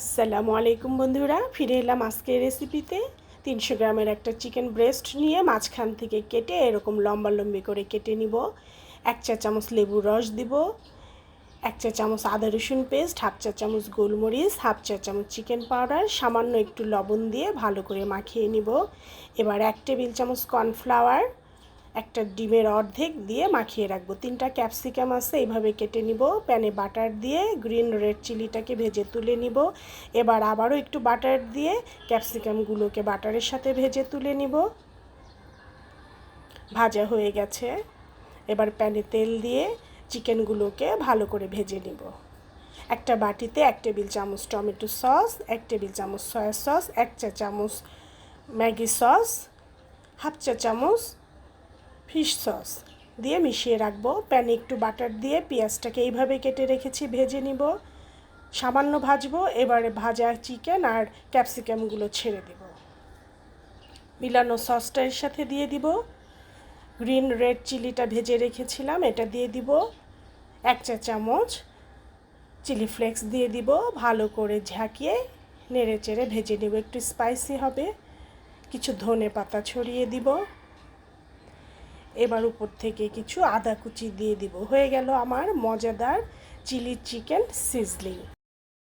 আসসালামু আলাইকুম বন্ধুরা, ফিরে এলাম আজকের রেসিপিতে তিনশো গ্রামের একটা চিকেন ব্রেস্ট নিয়ে মাঝখান থেকে কেটে এরকম লম্বা লম্বি করে কেটে নিব। এক চা চামচ লেবুর রস দিব, এক চা চামচ আদা রসুন পেস্ট হাফ চা চামচ গোলমরিচ, হাফ চা চামচ চিকেন পাউডার সামান্য একটু লবণ দিয়ে ভালো করে মাখিয়ে নিব। এবার এক টেবিল চামচ কর্নফ্লাওয়ার একটা ডিমের অর্ধেক দিয়ে মাখিয়ে রাখব। তিনটা ক্যাপসিকাম আছে এইভাবে কেটে নিব। প্যানে বাটার দিয়ে গ্রিন রেড চিলিটাকে ভেজে তুলে নিব। এবার আবারও একটু বাটার দিয়ে ক্যাপসিকামগুলোকে বাটারের সাথে ভেজে তুলে নিব। ভাজা হয়ে গেছে। এবার প্যানে তেল দিয়ে চিকেনগুলোকে ভালো করে ভেজে নিব। একটা বাটিতে এক টেবিল চামচ টমেটো সস, এক টেবিল চামচ সয়া সস, এক চা চামচ ম্যাগি সস, হাফ চা চামচ ফিশ সস দিয়ে মিশিয়ে রাখব। প্যানে একটু বাটার দিয়ে পেঁয়াজটাকে এইভাবে কেটে রেখেছি, ভেজে নিব। সামান্য ভাজবো, এবারে ভাজা চিকেন আর ক্যাপসিকামগুলো ছেড়ে দেব। মিলানো সসটা এর সাথে দিয়ে দিব। গ্রিন রেড চিলিটা ভেজে রেখেছিলাম, এটা দিয়ে দিব। এক চা চামচ চিলি ফ্লেক্স দিয়ে দিব, ভালো করে ঝাঁকিয়ে নেড়ে চেড়ে ভেজে নেব। একটু স্পাইসি হবে। কিছু ধনে পাতা ছড়িয়ে দিব। এবার উপর থেকে কিছু আদা কুচি দিয়ে দিব। হয়ে গেল আমার মজাদার চিলি চিকেন সিজলিং।